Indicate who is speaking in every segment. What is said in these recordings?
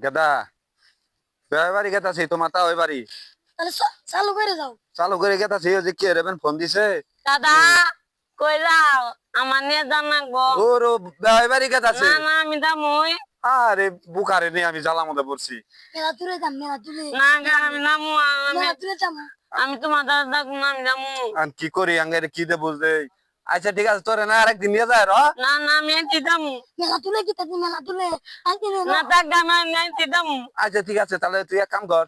Speaker 1: গেদা বেড়াই বাড়ি গেতাছি তা ওই বাড়ি।
Speaker 2: তাহলে চালু করে যাও।
Speaker 1: চালু করে গেতাছি ওই যে কে রেবেন ফোন দিছে?
Speaker 3: দাদা কই যাও? আমার নিয়ে যান নাকবো
Speaker 1: ও রো বেড়াই বাড়ি গেতাছে?
Speaker 3: না না আমি দামুই
Speaker 1: আরে বুকারে নিয়ে আমি জ্বালা মধ্যে পড়ছি।
Speaker 2: মেলা দূরে যাম মেলা দূরে।
Speaker 3: না গা আমি নামু আমি
Speaker 2: দূরে যাম
Speaker 3: আমি তোমার দাদা ডাকবো না আমি যামু
Speaker 1: আর কি করি আঙ্গের কি দে বুঝতে আচ্ছা ঠিক আছে তোরে না আরেকদিন নিয়ে যায় র।
Speaker 3: না না আমি এটি দামু
Speaker 2: মেলা দূরে কি তাদি মেলা দূরে আনতে রে
Speaker 3: না থাক আমি এটি দামু
Speaker 1: আচ্ছা ঠিক আছে তাহলে তুই এক কাম কর।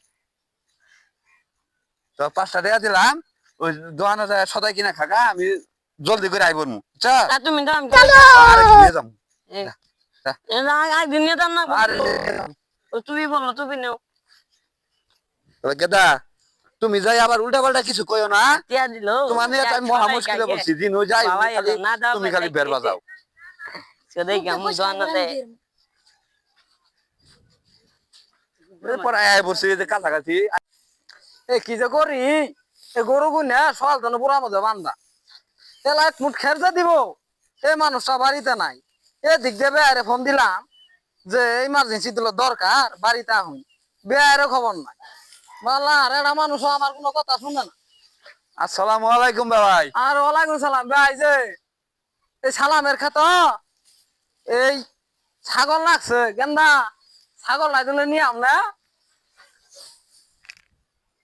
Speaker 1: তো পাঁচটা টাকা দিলাম ওই দোকানে যায় সদাই কিনা খাগা আমি জলদি করে আইব আচ্ছা
Speaker 3: তা তুমি দাম
Speaker 1: আর নিয়ে যাম।
Speaker 3: একদিন নিয়ে যান না।
Speaker 1: আর
Speaker 3: তুমি বলো তুমি নেও।
Speaker 1: গেদা। তুমি যাই আবার উল্টা পাল্টা কিছু কইও না।
Speaker 3: টিয়া
Speaker 1: তোমার নিয়ে আমি মহা মুশকিলে বলছি দিন ওই যাই তুমি খালি বের বাজাও।
Speaker 3: সেটাই কেমন দোয়ানাতে
Speaker 1: পরে আয় বসে যে কাছাকাছি।
Speaker 4: এ কি যে করি? এ গরু গুনে সকাল তো পুরা মধ্যে বান্ধা এলা এক মুঠ খেরজা দিব? এই মানুষটা বাড়িতে নাই। এ দিক দিয়ে বেয়ারে ফোন দিলাম যে ইমার্জেন্সি দিল দরকার বাড়িতে আহুন। বেয়ারে খবর নাই। আর এটা মানুষ আমার কোনো কথা শুনে না।
Speaker 1: আসসালামু আলাইকুম ভাই
Speaker 4: আর ওয়ালাইকুম সালাম। ভাই যে এই সালামের খেত এই ছাগল লাগছে গেন্দা। ছাগল লাই দিলে নিয়ে আমরা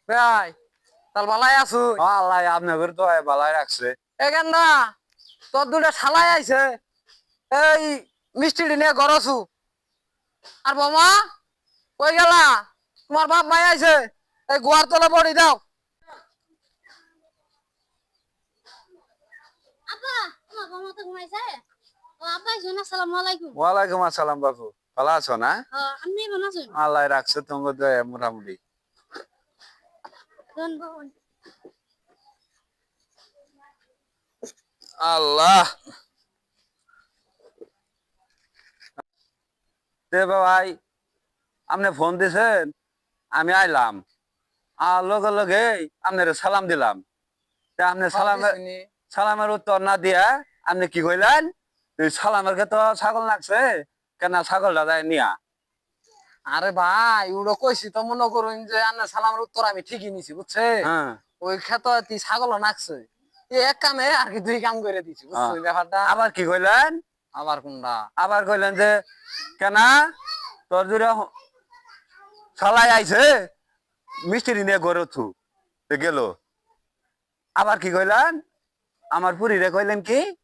Speaker 4: ভাই তার বালাই আছু?
Speaker 1: আল্লাহ আপনাদের তো ভালাই রাখছে।
Speaker 4: এ গেন্দা তোর দুটা শালাই আইছে। এই মিষ্টি নিয়ে গরছু আর বাবা কই গেলা? তোমার বাপ মাই আইছে। এই গোয়ার তলে বড়ি দাও
Speaker 1: ওয়ালাইকুম আসসালাম বাবু ভালো আছো না? রাখছে তোমার দয়া মোটামুটি। আল্লাহ। ভাই আপনি ফোন দিছেন? আমি আইলাম। আর লগে লগে আপনার সালাম দিলাম। তা আপনি সালামের সালামের উত্তর না দিয়া আপনি কি কইলেন? সালামের ক্ষেত্রে ছাগল লাগছে কেন ছাগলটা যায় নিয়া?
Speaker 4: আরে ভাই ওটা কইছি তো মনে করুন যে আন্না সালামের উত্তর আমি ঠিকই নিছি বুঝছে?
Speaker 1: হ্যাঁ।
Speaker 4: ওই তুই ছাগল নাকছে। এক কামে আর কি দুই কাম করে দিছি বুঝছ
Speaker 1: হ্যাঁ।
Speaker 4: ব্যাপারটা?
Speaker 1: আবার কি কইলেন?
Speaker 4: আবার কোনটা?
Speaker 1: আবার কইলেন যে কেন তোর জুড়ে সালাই আইছে? মিষ্টি নিয়ে গড়ে থু গেল। আবার কি কইলেন? আমার পুরীরে কইলেন কি?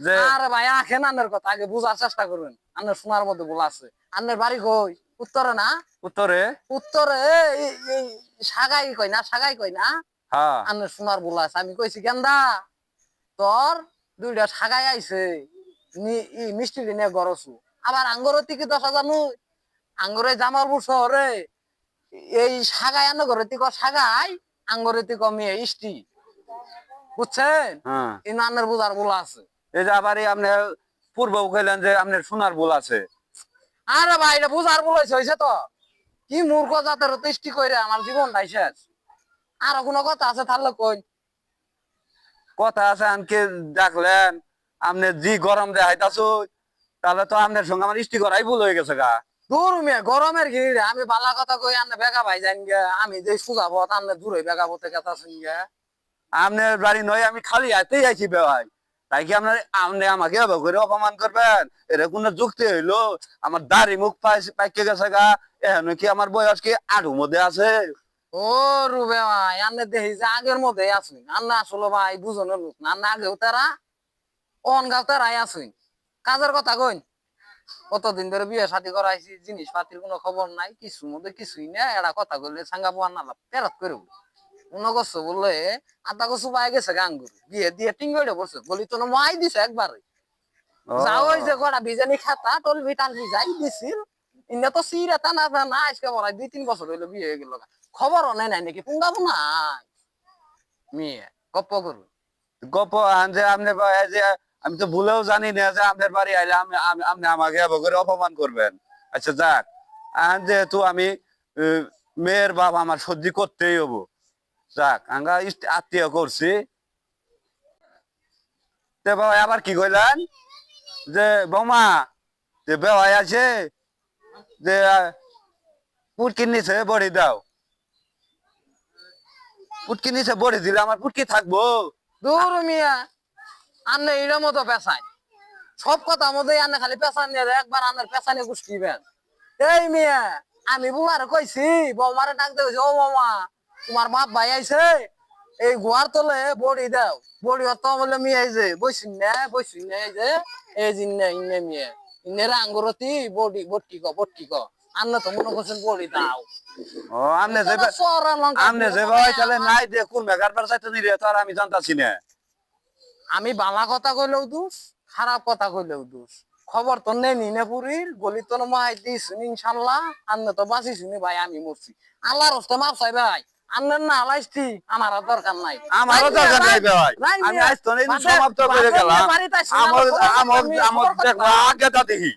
Speaker 1: যে
Speaker 4: আরে ভাই আখেন আন্নের কথা আগে বুঝার চেষ্টা করবেন। আন্নের শোনার মধ্যে বলা আছে। আন্নের বাড়ি কই? উত্তরে না?
Speaker 1: উত্তরে?
Speaker 4: উত্তরে এই সাগাই কই না সাগাই কই না?
Speaker 1: হ্যাঁ।
Speaker 4: আন্নের শোনার বলা আছে। আমি কইছি গেন্দা তোর দুইটা সাগাই আইছে। নি- মিষ্টি নিয়ে গরছু আবার আঙ্গরের থেকে দশ হাজার নই। আঙ্গরে জামালপুর শহরে এই সাগাই আন্ন ঘরের থেকে সাগাই? আঙ্গরের থেকে মেয়ে ইষ্টি। বুঝছেন?
Speaker 1: হ্যাঁ।
Speaker 4: এই আন্নের বুঝার বলা আছে।
Speaker 1: এই যে আবার আপনি পূর্ব কইলেন যে আপনার সোনার বল আছে।
Speaker 4: আরে ভাই এটা বুঝার বলেছে হয়েছে তো। কি মূর্খ জাতের তেষ্টি কইরে আমার জীবন জীবনটাই শেষ। আরও কোনো কথা আছে তাহলে কই
Speaker 1: কথা আছে আনকে দেখলেন আপনি জি গরম দেখাইতাছো তাহলে তো আপনার সঙ্গে আমার ইষ্টি করাই ভুল হয়ে গেছে গা।
Speaker 4: দূর মেয়ে, গরমের কি রে? আমি বালা কথা কই আন্নে বেগা ভাই যাইন গে। আমি যে সুজাবো আন্নে দূরে বেগা বতে কথা শুন গে।
Speaker 1: আপনার বাড়ি নয়, আমি খালি হাতেই আইছি ভাই। তাই কি আপনার আপনি আমাকে এভাবে করে অপমান করবেন? এটা কোন যুক্তি হইল? আমার দাড়ি মুখ পাই- পাইকে গেছে গা। এখন কি আমার বয়স কি আড়ু মধ্যে আছে?
Speaker 4: ও রুবে ভাই আন্নে দেখি যে আগের মধ্যে আসুন আন্না আসলে ভাই, বুঝনের লোক না। আগেও তারা অন গাও তারাই আসুন কাজের কথা কইন। কতদিন ধরে বিয়ে শাদী করাইছি জিনিস পাতির কোনো খবর নাই কিছু মধ্যে কিছুই না এটা কথা কইলে সাঙ্গা পোয়া না পেরত করে মনে করছ বললে আধা কচু পাই গেছে গাঙ্গুর বিয়ে দিয়ে টিঙ্গড়ে বসে বলি তো মাই দিছে একবারে। যাও ওই যে কটা বিজানি খাতা টল ভিটান ভিজাই দিছিল ইন্না তো সিরা টানা টানা আজকে বলাই দুই তিন বছর হইল বিয়ে হয়ে গেল খবরও নাই নাই নাকি পুঙ্গাবো নাই। মেয়ে গপ্প করু
Speaker 1: গপ আন যে আপনি যে আমি তো ভুলেও জানি না যে আপনার বাড়ি আইলে আপনি আমাকে করে অপমান করবেন। আচ্ছা যাক। যেহেতু আমি মেয়ের বাপ আমার সহ্য করতেই হব। যাক আমরা আত্মীয় করছি। তে বাবা আবার কি কইলেন? যে বৌমা যে বেওয়াই আছে যে আহ, পুটকির নিচে বড়ি দাও। পুটকির নিচে বড়ি দিলে আমার পুটকি থাকব।
Speaker 4: দূর মিয়া। আন্নে এর মতো পেশায় সব কথা মধ্যে আন্নে খালি পেশান নিয়ে একবার আন্নার পেশানে গুষ্টিবেন এই মেয়ে আমি বুমারে কইছি বৌমারে ডাক দিয়ে কইছি, ও মামা তোমার বাপ ভাই আইছে এই গুয়ার তলে বড়ি দাও বড়ি অত বলে মিয়া এই যে বইসিন না বইসিন না এই যে এই জিন না ইন্নে মিয়া ইন্নের আঙ্গুরতি বডি বট্টি ক বট্টি ক আন্না তো মনে করছেন বড়ি দাও।
Speaker 1: ও আমনে যে আমনে যে ভাই তাহলে নাই দে কোন বেকার চাইতে নিরে তো আর আমি জানতাছি না।
Speaker 4: আমি বালা কথা কইলেও দোষ খারাপ কথা কইলেও দোষ। খবর তো নেই নে পুরীর গলি তো মাই দিস ইনশাল্লাহ আন্নে তো বাঁচি শুনি ভাই আমি মরছি। আল্লাহর হস্তে মাপ চাই ভাই আন্নের না আলাইছি আমার দরকার নাই।
Speaker 1: আমারও দরকার নাই ভাই আমি আজ তো
Speaker 4: বাদে-
Speaker 1: সমাপ্ত করে গেলাম। আমার
Speaker 4: আমার
Speaker 1: আমার
Speaker 4: আমি
Speaker 1: আমার
Speaker 4: খবর করতে
Speaker 1: দেখো
Speaker 4: পারব।
Speaker 1: আগে
Speaker 4: নিয়ে।